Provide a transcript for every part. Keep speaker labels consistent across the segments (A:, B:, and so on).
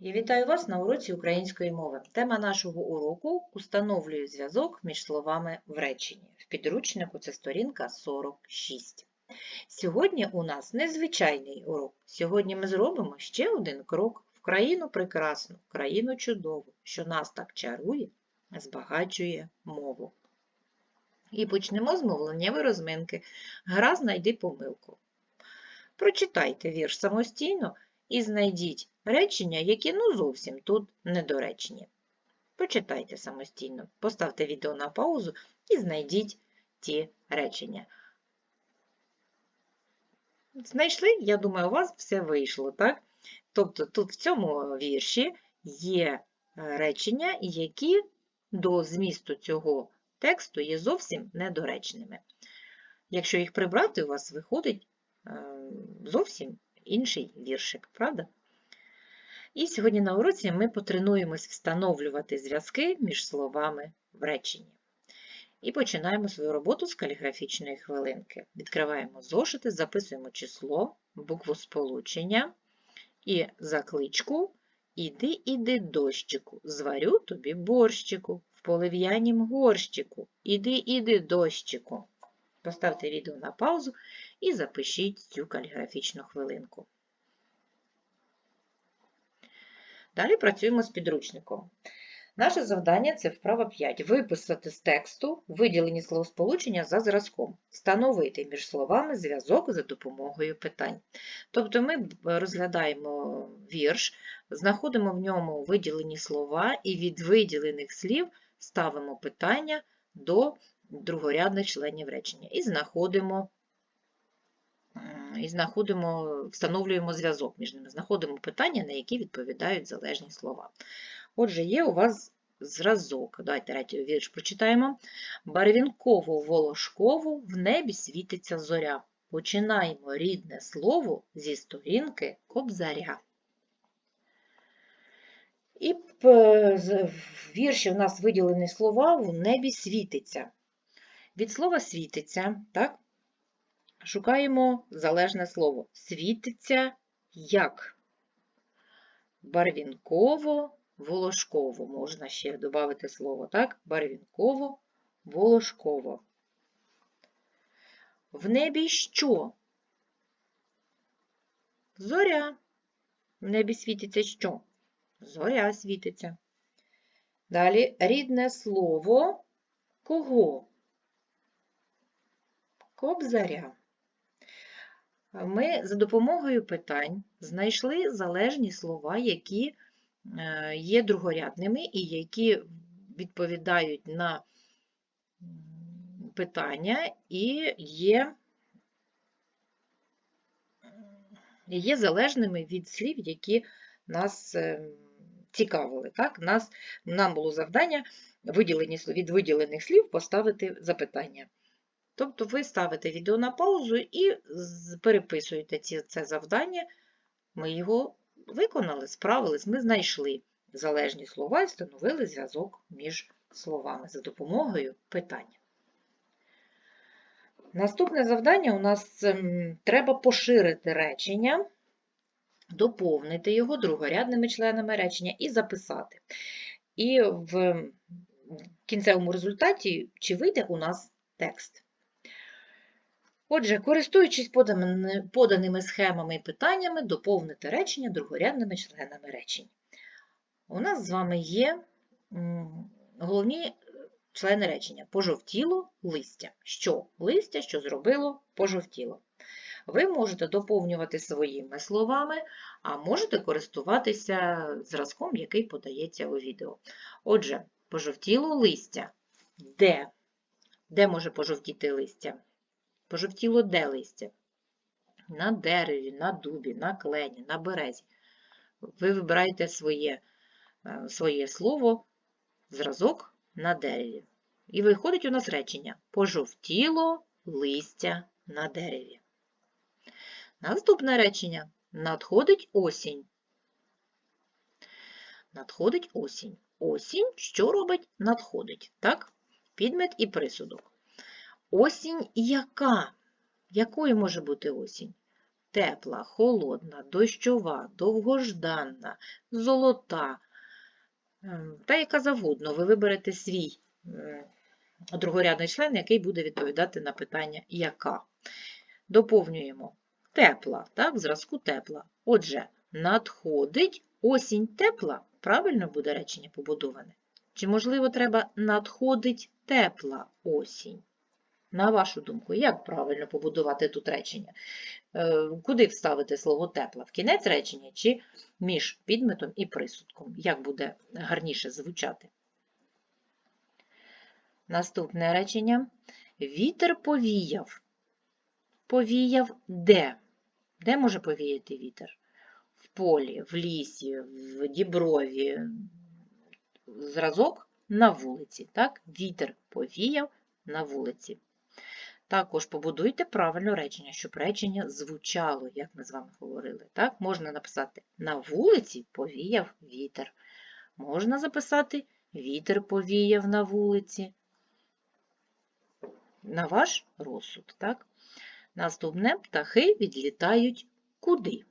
A: Я вітаю вас на уроці української мови. Тема нашого уроку установлює зв'язок між словами в реченні. В підручнику це сторінка 46. Сьогодні у нас незвичайний урок. Сьогодні ми зробимо ще один крок в країну прекрасну, в країну чудову, що нас так чарує, збагачує мову. І почнемо з мовленнєвої розминки. Гра знайди помилку. Прочитайте вірш самостійно і знайдіть речення, які ну зовсім тут недоречні. Почитайте самостійно, поставте відео на паузу і знайдіть ті речення. Знайшли? Я думаю, у вас все вийшло, так? Тобто тут в цьому вірші є е, речення, які до змісту цього тексту є зовсім недоречними. Якщо їх прибрати, у вас виходить е, зовсім інший віршик, правда? І сьогодні на уроці ми потренуємось встановлювати зв'язки між словами в реченні. І починаємо свою роботу з каліграфічної хвилинки. Відкриваємо зошити, записуємо число, букву сполучення і закличку Іди, іди, дощику, зварю тобі борщику, в полив'янім горщику. Іди, іди, дощику. Поставте відео на паузу і запишіть цю каліграфічну хвилинку. Далі працюємо з підручником. Наше завдання це вправа 5. Виписати з тексту виділені словосполучення за зразком, встановити між словами зв'язок за допомогою питань. Тобто ми розглядаємо вірш, знаходимо в ньому виділені слова і від виділених слів ставимо питання до другорядних членів речення і знаходимо і знаходимо, встановлюємо зв'язок між ними, знаходимо питання, на які відповідають залежні слова. Отже, є у вас зразок. Давайте третій вірш прочитаємо. Барвінково волошково в небі світиться зоря. Починаємо рідне слово зі сторінки кобзаря. І в вірші у нас виділені слова в небі світиться. Від слова світиться, так? Шукаємо залежне слово. Світиться як? Барвінково, волошково. Можна ще додати слово, так? Барвінково, волошково. В небі що? Зоря. В небі світиться що? Зоря світиться. Далі рідне слово кого? Кобзаря. Ми за допомогою питань знайшли залежні слова, які е, є другорядними і які відповідають на питання і є є залежними від слів, які нас е, цікавили. Так? Нас, Нам було завдання виділені, від виділених слів поставити запитання. Тобто ви ставите відео на паузу і переписуєте це завдання. Ми його виконали, справились, ми знайшли залежні слова і встановили зв'язок між словами за допомогою питання. Наступне завдання у нас ем, треба поширити речення, доповнити його другорядними членами речення і записати. І в кінцевому результаті, чи вийде у нас текст. Отже, користуючись поданими схемами і питаннями, доповнити речення другорядними членами речень. У нас з вами є головні члени речення пожовтіло листя. Що листя, що зробило, пожовтіло. Ви можете доповнювати своїми словами, а можете користуватися зразком, який подається у відео. Отже, пожовтіло листя. Де? Де може пожовтіти листя? Пожовтіло де листя? На дереві, на дубі, на клені, на березі. Ви вибираєте своє е, своє слово, зразок на дереві. І виходить у нас речення пожовтіло листя на дереві. Наступне речення надходить осінь. Надходить осінь. Осінь що робить? Надходить. Так? Підмет і присудок. Осінь яка? Якою може бути осінь? тепла, холодна, дощова, довгожданна, золота, ем, та яка завгодно. Ви виберете свій другорядний член, який буде відповідати на питання яка. Доповнюємо тепла, так, зразку тепла. Отже, надходить осінь тепла. Правильно буде речення побудоване? Чи, можливо, треба надходить тепла осінь? На вашу думку, як правильно побудувати тут речення? Е, Куди вставити слово тепла? В кінець речення чи між підметом і присудком? Як буде гарніше звучати? Наступне речення. Вітер повіяв. Повіяв де? Де може повіяти вітер? В полі, в лісі, в діброві. Зразок на вулиці. Так? Вітер повіяв на вулиці. Також побудуйте правильно речення, щоб речення звучало, як ми з вами говорили. Так? Можна написати на вулиці повіяв вітер. Можна записати вітер повіяв на вулиці. На ваш розсуд. Так? Наступне птахи відлітають куди?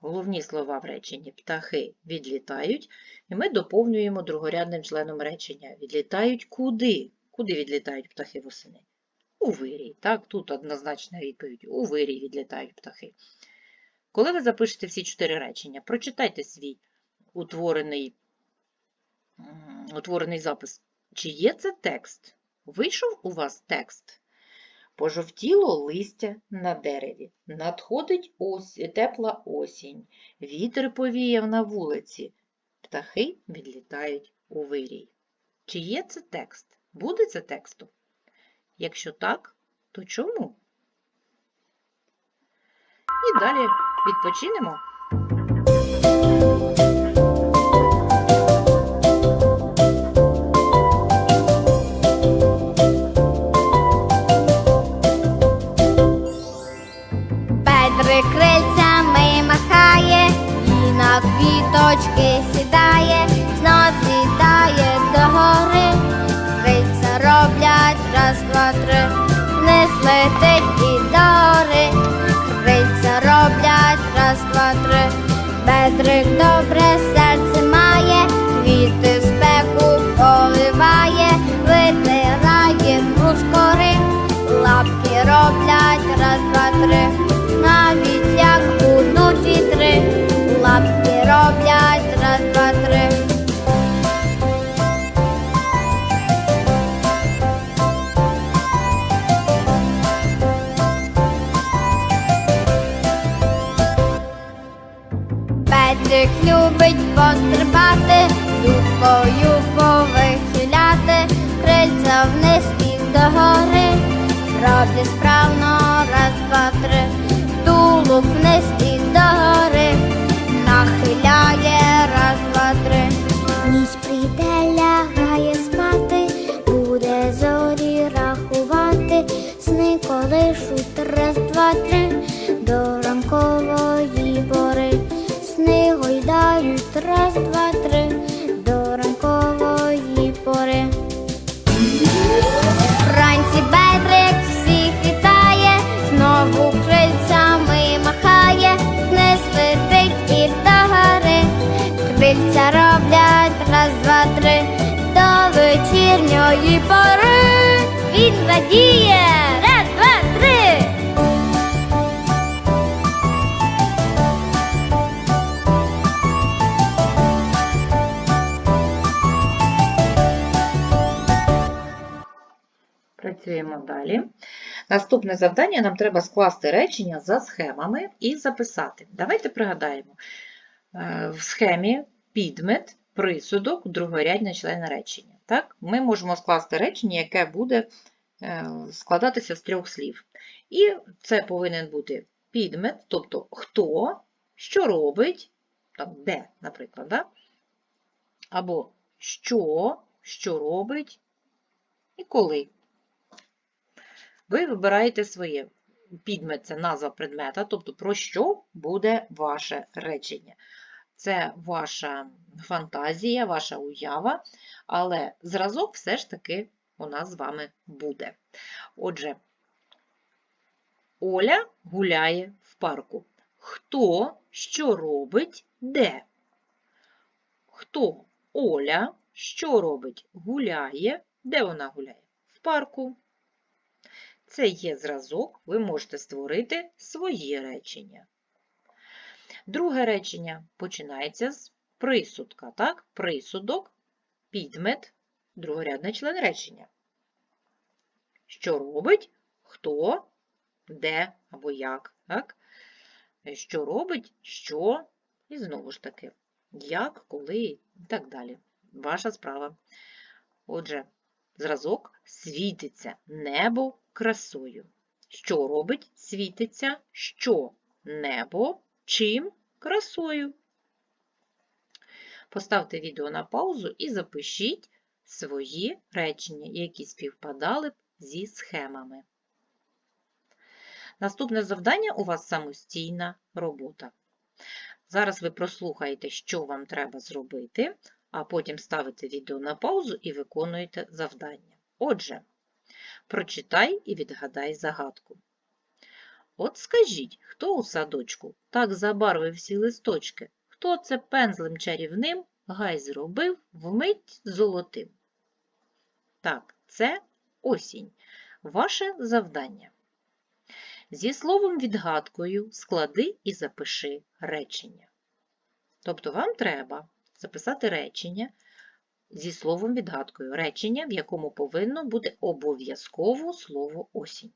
A: Головні слова в реченні птахи відлітають, і ми доповнюємо другорядним членом речення. Відлітають куди? Куди відлітають птахи восени? У вирій. Так, тут однозначна відповідь. У вирій відлітають птахи. Коли ви запишете всі чотири речення, прочитайте свій утворений, утворений запис. Чи є це текст? Вийшов у вас текст? Пожовтіло листя на дереві. Надходить ось, тепла осінь. Вітер повіяв на вулиці. Птахи відлітають у вирій. Чи є це текст? Буде це текстом? Якщо так, то чому? І далі відпочинемо.
B: Три, навіть як будуть вітри, лапки роблять раз, два, три. Петрик любить пострибати, дубкою повихиляти, крильця вниз і догори. Роблять справно два, тулуб вниз і нахиляє раз, два, три. Ніч прийде, лягає вечірньої пори. Він радіє, раз, два, три.
A: Працюємо далі. Наступне завдання нам треба скласти речення за схемами і записати. Давайте пригадаємо. Е, В схемі підмет, присудок, другорядне члени речення. Так? Ми можемо скласти речення, яке буде е, складатися з трьох слів. І це повинен бути підмет, тобто хто, що робить, там, де, наприклад, да? або що, що робить і коли. Ви вибираєте своє. Підмет це назва предмета, тобто про що буде ваше речення. Це ваша фантазія, ваша уява, але зразок все ж таки у нас з вами буде. Отже, Оля гуляє в парку. Хто що робить де? Хто? Оля що робить? Гуляє. Де вона гуляє? В парку. Це є зразок, ви можете створити свої речення. Друге речення починається з присудка. Так? Присудок, підмет, другорядний член речення. Що робить? Хто, де або як. Так? Що робить, що, і знову ж таки, як, коли і так далі. Ваша справа. Отже, зразок світиться небо красою. Що робить? Світиться що? Небо чим? Красою. Поставте відео на паузу і запишіть свої речення, які співпадали б зі схемами. Наступне завдання у вас самостійна робота. Зараз ви прослухаєте, що вам треба зробити, а потім ставите відео на паузу і виконуєте завдання. Отже, прочитай і відгадай загадку. От скажіть, хто у садочку так забарвив всі листочки? Хто це пензлем чарівним гай зробив вмить золотим? Так, це осінь. Ваше завдання. Зі словом відгадкою склади і запиши речення. Тобто вам треба записати речення зі словом відгадкою. Речення, в якому повинно бути обов'язково слово осінь.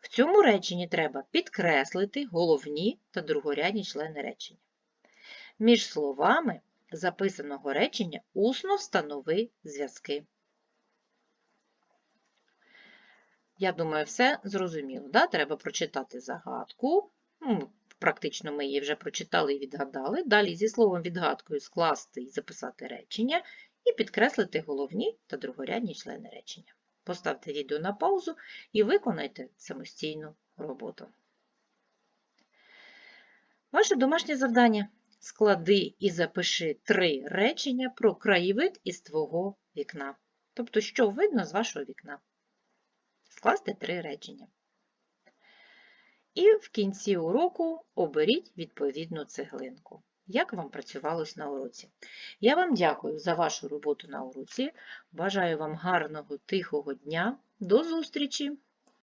A: В цьому реченні треба підкреслити головні та другорядні члени речення. Між словами записаного речення усно встанови зв'язки. Я думаю, все зрозуміло. Да? Треба прочитати загадку. Ну, Практично ми її вже прочитали і відгадали. Далі зі словом відгадкою скласти і записати речення і підкреслити головні та другорядні члени речення. Поставте відео на паузу і виконайте самостійну роботу. Ваше домашнє завдання. Склади і запиши три речення про краєвид із твого вікна. Тобто, що видно з вашого вікна. Скласти три речення. І в кінці уроку оберіть відповідну цеглинку. Як вам працювалось на уроці? Я вам дякую за вашу роботу на уроці. Бажаю вам гарного, тихого дня. До зустрічі!